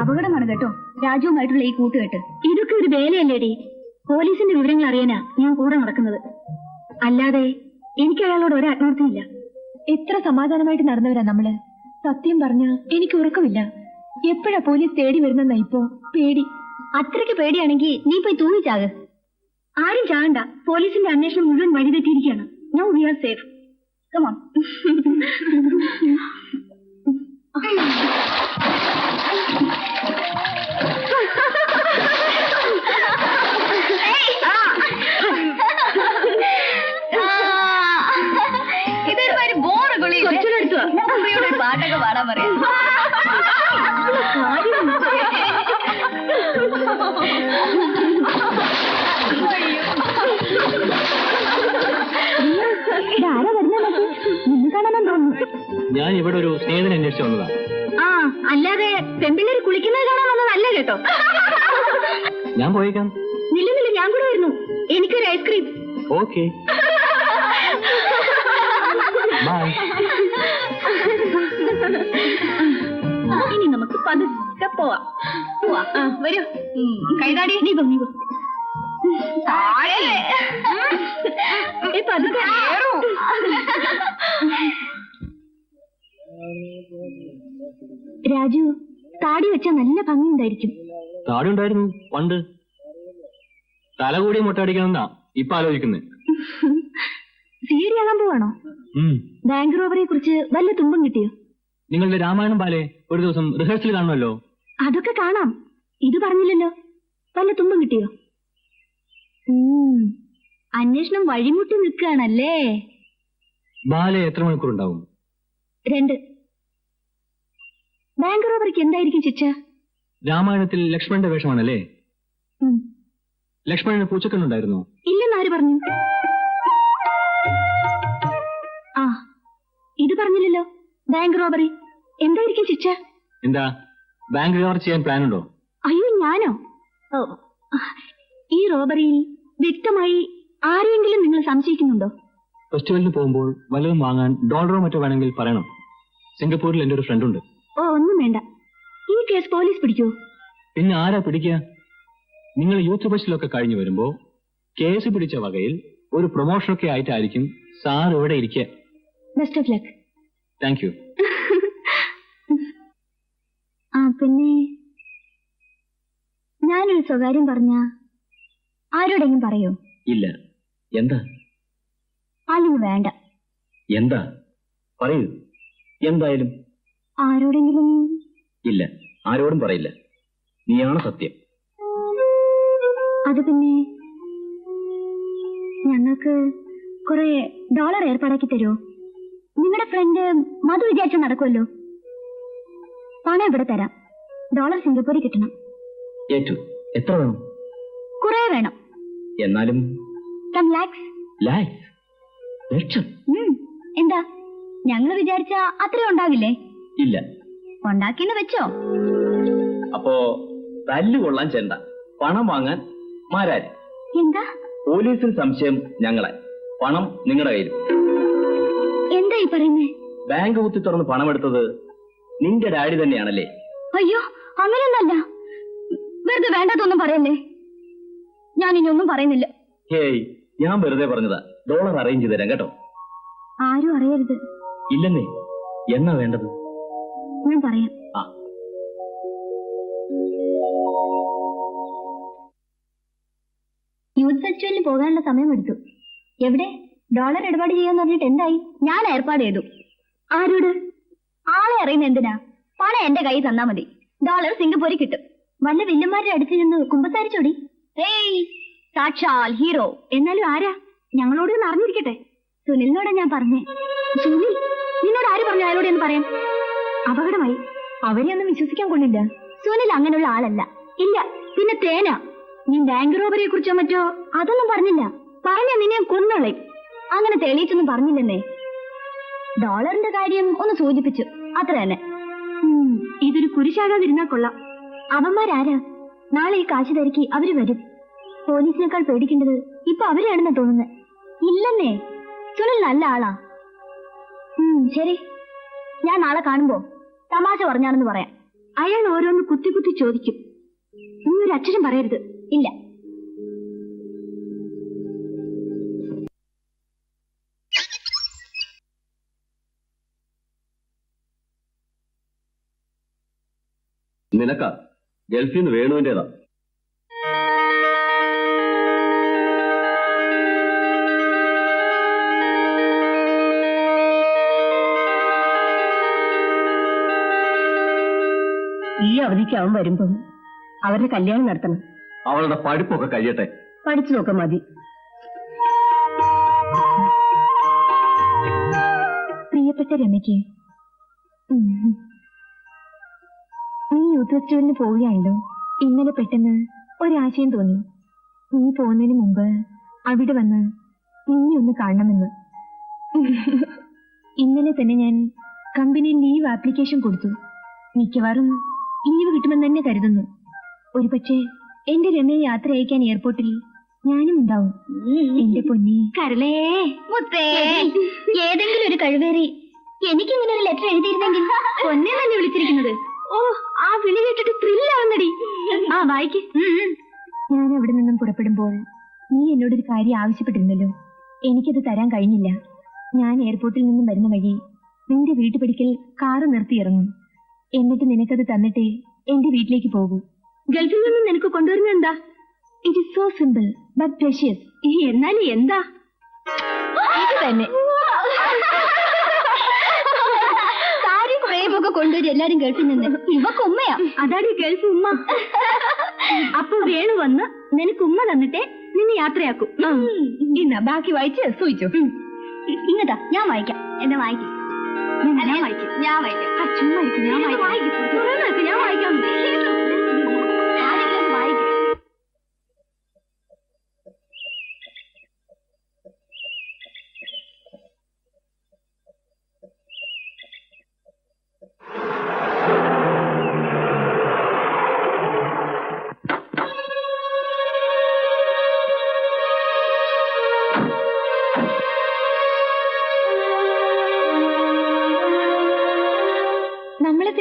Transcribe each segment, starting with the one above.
അപകടമാണ് കേട്ടോ. രാജുവുമായിട്ടുള്ള ഈ കൂട്ടുകെട്ട്. ഇതൊക്കെ ഒരു വേലയല്ലേടി? പോലീസിന്റെ വിവരങ്ങൾ അറിയാനാ ഞാൻ കൂടെ നടക്കുന്നത്. അല്ലാതെ എനിക്ക് അയാളോട് ഒരു ആത്മാർത്ഥമില്ല എത്ര സമാധാനമായിട്ട് നടന്നവരാ നമ്മൾ? സത്യം പറഞ്ഞ എനിക്ക് ഉറക്കമില്ല. എപ്പോഴാ പോലീസ് തേടി വരുന്നെന്നാ ഇപ്പോ പേടി. അത്രയ്ക്ക് പേടിയാണെങ്കിൽ നീ പോയി തൂങ്ങിച്ചാക്. ആരും ചാകണ്ട പോലീസിന്റെ അന്വേഷണം മുഴുവൻ വഴിതെറ്റിയിരിക്കുകയാണ്. No we are safe come on പാട്ടൊക്കെ പാടാൻ പറയാം. ആരാ വരുന്നത് നിന്ന് കാണാൻ തോന്നുന്നു ഞാൻ ഇവിടെ ഒരു സ്നേഹിതനെ അന്വേഷിച്ചു വന്നതാ. ആ അല്ലാതെ പെമ്പിള്ളേര് കുളിക്കുന്നത് കാണാൻ വന്നതല്ല കേട്ടോ. ഞാൻ പോയേക്കാം. നില്ലുന്നില്ല ഞാൻ കൂടെ വരുന്നു. എനിക്കൊരു ഐസ്ക്രീം. ഓക്കെ. ബൈ ഇനി നമുക്ക് പതുക്കെ പോവാം. വരൂ. കൈതാടി. നീ പതുക്കെ. രാജു താടി വെച്ച നല്ല ഭംഗി ഉണ്ടായിരിക്കും താടി ഉണ്ടായിരുന്നു പണ്ട്. തല കൂടി മുട്ടടിക്കണമെന്നാ ഇപ്പൊ ആലോചിക്കുന്നത് സീരിയാകാൻ പോവാണോ? ബാങ്ക് റോബറിയെ കുറിച്ച് വല്ല തുമ്പം കിട്ടിയോ? നിങ്ങളുടെ രാമായണം പാലെ ഒരു ദിവസം റിഹേഴ്സൽ കാണുമല്ലോ? അതൊക്കെ കാണാം. ഇത് പറഞ്ഞില്ലല്ലോ. വല്ല തുമ്പം കിട്ടിയോ? അന്വേഷണം വഴിമുട്ടി നിൽക്കുകയാണല്ലേ? ബാലെ എത്ര മണിക്കൂർ ഉണ്ടാവും രണ്ട്. ബാങ്ക് റോബറിക്ക് എന്തായിരിക്കും ശിക്ഷ? രാമായണത്തിൽ ലക്ഷ്മണന്റെ വേഷമാണല്ലേ? ലക്ഷ്മണന് പൂച്ചക്കണ്ണുണ്ടായിരുന്നു. ഇല്ലെന്നാര് പറഞ്ഞു? Bank robbery. എന്തായിരിക്കും ശിക്ഷ? എന്താ? ബാങ്ക് കവർ ചെയ്യാൻ പ്ലാൻ ഉണ്ടോ അയ്യോ ഞാനോ? ഓ. ഈ റോബറിയിൽ വ്യക്തമായി ആരെയെങ്കിലും നിങ്ങൾ സംശയിക്കുന്നുണ്ടോ? ഫെസ്റ്റിവലിന് പോകുമ്പോൾ വല്ലതും വാങ്ങാൻ ഡോളറോ മറ്റോ വേണമെങ്കിൽ പറയണം. സിംഗപ്പൂരിൽ എന്റെ ഒരു ഫ്രണ്ട് ഉണ്ട്. ഓ ഒന്നും വേണ്ട. ഈ കേസ് പോലീസ് പിടിക്കൂ പിന്നെ ആരാ പിടിക്കുക? നിങ്ങൾ യൂത്ത് ബസ്സിലൊക്കെ കഴിഞ്ഞു വരുമ്പോ കേസ് പിടിച്ച വകയിൽ ഒരു പ്രൊമോഷനൊക്കെ ആയിട്ടായിരിക്കും സാർ ഇവിടെ ഇരിക്കുക. Best of luck thank you ആ പിന്നെ ഞാനൊരു സ്വകാര്യം പറഞ്ഞ ആരോടെങ്കിലും പറയോ? ഇല്ല. എന്താ? അല്ലെങ്കിൽ വേണ്ട. എന്താ? പറയൂ. എന്തായാലും? ആരോടെങ്കിലും? ഇല്ല. ആരോടും പറയില്ല. നീയാണ് സത്യം. അത് പിന്നെ ഞങ്ങൾക്ക് കുറെ ഡോളർ ഏർപ്പാടാക്കി തരുമോ നിങ്ങളുടെ ഫ്രണ്ട് മധു വിചാരിച്ച നടക്കുമല്ലോ പണം ഇവിടെ തരാം. ഡോളർ സിംഗപ്പൂരിൽ കിട്ടണം. ഏറ്റു എത്ര വേണം? കുറെ വേണം. എന്നാലും? സം ലാക്സ് ലാക്സ് ലക്ഷം? എന്താ? ഞങ്ങൾ വിചാരിച്ച അത്രയും ഉണ്ടാകില്ലേ ഇല്ല. ഉണ്ടാക്കിന്ന് വെച്ചോ. അപ്പോ തല്ലു കൊള്ളാൻ ചെണ്ട. പണം വാങ്ങാൻ മാരാര്? എന്താ? പോലീസിൽ സംശയം ഞങ്ങളെ. പണം നിങ്ങളുടെ കയ്യിൽ ഈ പറയുന്നേ? ബാങ്ക് കുത്തി തുറന്ന് പണമെടുത്തത് നിന്റെ ഡാഡി തന്നെയാണല്ലേ? അയ്യോ അങ്ങനെയൊന്നല്ല വെറുതെ വേണ്ടാത്തൊന്നും പറയല്ലേ? ഞാൻ ഇനി ഒന്നും പറയുന്നില്ല. ഹേയ് ഞാൻ വെറുതെ പറഞ്ഞതാ. ഡോളർ അറേഞ്ച് തരാം കേട്ടോ. ആരും അറിയരുത്. ഇല്ലെന്നേ എന്നാ വേണ്ടത്? ഞാൻ പറയാം. ആ. യൂത്ത് ഫെസ്റ്റിവലിന് പോകാനുള്ള സമയം എടുത്തു. എവിടെ? ഡോളർ ഇടപാട് ചെയ്യാന്ന് പറഞ്ഞിട്ട് എന്തായി? ഞാൻ ഏർപ്പാട് ചെയ്തു. ആരോട്? ആളെ അറിയുന്ന എന്തിനാ? പണം എന്റെ കൈ തന്നാ മതി. ഡോളർ സിംഗപ്പൂരിൽ കിട്ടും. വല്ല വില്ലന്മാരുടെ അടുത്ത് ചെന്ന് കുമ്പസാരിച്ചോടി. ഏയ് സാക്ഷാൽ ഹീറോ. എന്നാലും ആരാ? ഞങ്ങളോട് ഒന്ന് അറിഞ്ഞിരിക്കട്ടെ. സുനിലിനോടാ ഞാൻ പറഞ്ഞേ. സുനിൽ നിന്നോട് ആര് പറഞ്ഞു ആരോട് എന്ന് പറയാൻ? അപകടമായി. അവരെ ഒന്നും വിശ്വസിക്കാൻ കൊള്ളില്ല. സുനിൽ അങ്ങനെയുള്ള ആളല്ല. ഇല്ല പിന്നെ തേന. നീ ബാങ്ക് റോബറിയെ കുറിച്ചോ മറ്റോ? അതൊന്നും പറഞ്ഞില്ല. പറഞ്ഞ നിന്നെ കൊന്നോളെ. അങ്ങനെ തെളിയിച്ചൊന്നും പറഞ്ഞില്ലെന്നേ. ഡോളറിന്റെ കാര്യം ഒന്ന് സൂചിപ്പിച്ചു. അത്ര തന്നെ. ഇതൊരു കുരിശാകാതിരുന്നാ കൊള്ളാം. അവന്മാരാരാ? നാളെ ഈ കാശ് തിരക്കി അവർ വരും. പോലീസിനേക്കാൾ പേടിക്കേണ്ടത് ഇപ്പൊ അവരെയാണെന്നാ തോന്നുന്നത് ഇല്ലെന്നേ. സുനിൽ നല്ല ആളാ. ഉം, ശരി. ഞാൻ നാളെ കാണുമ്പോ തമാശ പറഞ്ഞാണെന്ന് പറയാം. അയാൾ ഓരോന്ന് കുത്തി കുത്തി ചോദിക്കും. നീ ഒരു അക്ഷരം പറയരുത്. ഇല്ല. നിനക്ക. ഗൾഫിൽ നിന്ന് വേണുവിന്റെതാ. ഈ അവധിക്ക് അവൻ വരുമ്പം അവരുടെ കല്യാണം നടത്തണം. അവളുടെ പഠിപ്പൊക്കെ കഴിയട്ടെ. പഠിച്ചു നോക്കാൻ മതി. പ്രിയപ്പെട്ട രമയ്ക്ക് യൂത്ത് ഫെസ്റ്റിവലിന് ഇന്നലെ പെട്ടെന്ന് ഒരാശയം തോന്നി. നീ പോകുന്നതിന് മുമ്പ് അവിടെ വന്ന് നിന്നെ ഒന്ന് കാണണമെന്ന്. ഇന്നലെ തന്നെ ഞാൻ കമ്പനിയിൽ ലീവ് ആപ്ലിക്കേഷൻ കൊടുത്തു. മിക്കവാറും ലീവ് കിട്ടുമെന്ന് തന്നെ കരുതുന്നു. ഒരുപക്ഷെ എന്റെ രമയെ യാത്ര അയക്കാൻ എയർപോർട്ടിൽ ഞാനും ഉണ്ടാവും. എന്റെ പൊന്നി. കരളേ മുത്തേ ഏതെങ്കിലും ഒരു കഴിവേറി എനിക്കിങ്ങനെ ഒരു ലെറ്റർ എഴുതിയിരുന്നെങ്കിൽ പൊന്നെ തന്നെ വിളിച്ചിരിക്കുന്നത്? ഓ ആ വിളി കേട്ടിട്ട് ത്രില്ലാവുന്നടി ആ വായിക്ക്. ഞാൻ അവിടെ നിന്നും പുറപ്പെടുമ്പോൾ നീ എന്നോട് ഒരു കാര്യം ആവശ്യപ്പെട്ടിരുന്നല്ലോ. എനിക്കത് തരാൻ കഴിഞ്ഞില്ല. ഞാൻ എയർപോർട്ടിൽ നിന്നും വരുന്ന വഴി നിന്റെ വീട്ടുപടിക്കൽ കാറ് നിർത്തി ഇറങ്ങും. എന്നിട്ട് നിനക്കത് തന്നിട്ടേ എന്റെ വീട്ടിലേക്ക് പോകൂ. ഗൾഫിൽ നിന്നും നിനക്ക് കൊണ്ടുവരുന്ന എന്താ? It is so simple but precious എന്നാൽ എന്താ? ഇത് തന്നെ. കൊണ്ടുവരും എല്ലാരും ഗൾഫിൽ നിന്ന്. ഇവക്ക് ഉമ്മയാ. അതാണ് ഈ ഗൾഫ് ഉമ്മ. അപ്പൊ വേണു വന്ന് നിനക്ക് ഉമ്മ തന്നിട്ടേ നിന്നെ യാത്രയാക്കും. ഇന്ന ബാക്കി വായിച്ച് സൂയിച്ചു ഇങ്ങതാ ഞാൻ വായിക്കാം. എന്നെ വായിക്കും. ഞാൻ വായിക്കും. ഞാൻ വായിക്കാം. ചുമ്മാ ഞാൻ വായിക്കാം. ഞാൻ വായിക്കാം.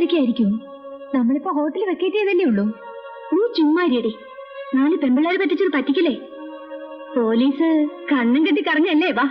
നമ്മളെ തിരിക്കായിരിക്കും നമ്മളിപ്പോ ഹോട്ടൽ വെക്കേറ്റ് ചെയ്തല്ലേ ഉള്ളൂ. നീ ചുമ്മാരിയടി നാല് പെമ്പിള്ളേരെ പറ്റിച്ചൊരു പറ്റിക്കലേ. പോലീസ് കണ്ണും കെട്ടി കറങ്ങല്ലേ വാ.